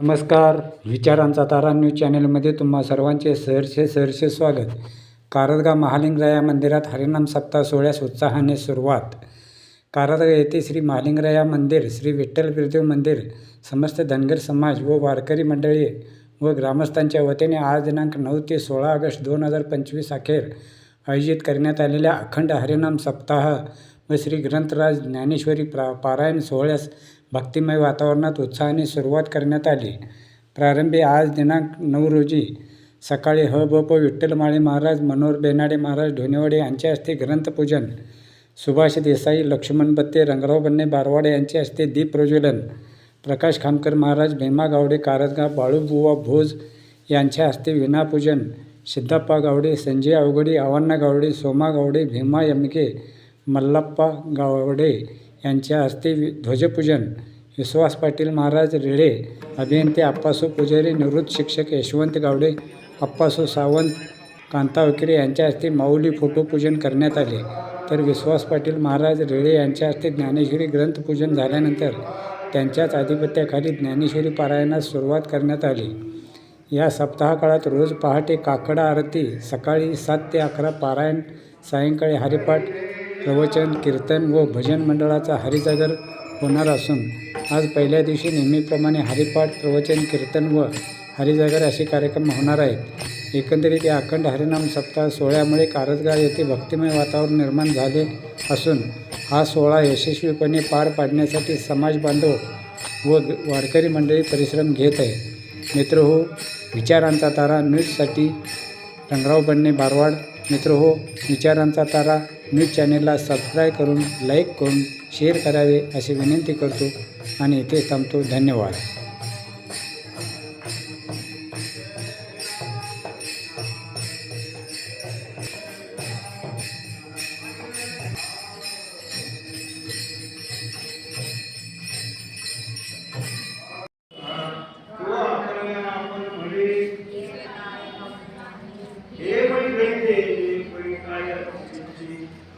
नमस्कार विचारांचा तारा न्यूज चॅनलमध्ये तुम्हा सर्वांचे सहर्षे सहर्षे स्वागत. कारदगा महालिंगराया मंदिरात हरिनाम सप्ताह सोहळ्यास उत्साहाने सुरुवात. कारदगा येथे श्री महालिंगराया मंदिर श्री विठ्ठल बिरदेव मंदिर समस्त धनगर समाज व वारकरी मंडळी व ग्रामस्थांच्या वतीने आज दिनांक नऊ ते सोळा ऑगस्ट दोन हजार पंचवीस अखेर आयोजित करण्यात आलेल्या अखंड हरिनाम सप्ताह व श्री ग्रंथराज ज्ञानेश्वरी प्रा पारायण सोहळ्यास भक्तिमय वातावरणात उत्साहाने सुरुवात करण्यात आली. प्रारंभी आज दिनांक नऊ रोजी सकाळी ह ब प विठ्ठलमाळे महाराज मनोहर बेनाडे महाराज ढोणेवाडे यांच्या हस्ते ग्रंथपूजन सुभाष देसाई लक्ष्मण बत्ते रंगराव बन्ने बारवाडे यांच्या हस्ते दीपप्रज्वलन प्रकाश खामकर महाराज भीमा गावडे कारजगाव बाळूबुवा भोज यांच्या हस्ते विनापूजन सिद्धप्पा गावडे संजय अवघडे आव्हान्ना गावडे सोमा गावडे भीमा यमके मल्लप्पा गावडे यांच्या हस्ते वि ध्वजपूजन. विश्वास पाटील महाराज रेळे अभियंते आप्पासू पुजारी निवृत्त शिक्षक यशवंत गावडे आप्पासू सावंत कांता वकिरे यांच्या हस्ते माऊली फोटोपूजन करण्यात आले. तर विश्वास पाटील महाराज रेळे यांच्या हस्ते ज्ञानेश्वरी ग्रंथपूजन झाल्यानंतर त्यांच्याच आधिपत्याखाली ज्ञानेश्वरी पारायणास सुरुवात करण्यात आली. या सप्ताहकाळात रोज पहाटे काकडा आरती सकाळी सात ते अकरा पारायण सायंकाळी हरिपाठ प्रवचन कीर्तन व भजन मंडळाचा हरिजागर होणार असून आज पहिल्या दिवशी नेहमीप्रमाणे हरिपाठ प्रवचन कीर्तन व हरिजागर असे कार्यक्रम होणार आहेत. एकंदरीत या अखंड हरिनाम सप्ताह सोहळ्यामुळे कारजगाव येथे भक्तिमय वातावरण निर्माण झाले असून हा सोहळा यशस्वीपणे पार पाडण्यासाठी समाज बांधव व वाडकरी वारकरी मंडळी परिश्रम घेत आहे मित्र हो विचारांचा तारा न्यूजसाठी रंगराव बन्ने बारवाड. मित्र हो विचारांचा तारा न्यूज चॅनेलला सबस्क्राईब करून लाईक करून शेअर करावे अशी विनंती करतो आणि इथे थांबतो. धन्यवाद. किंवा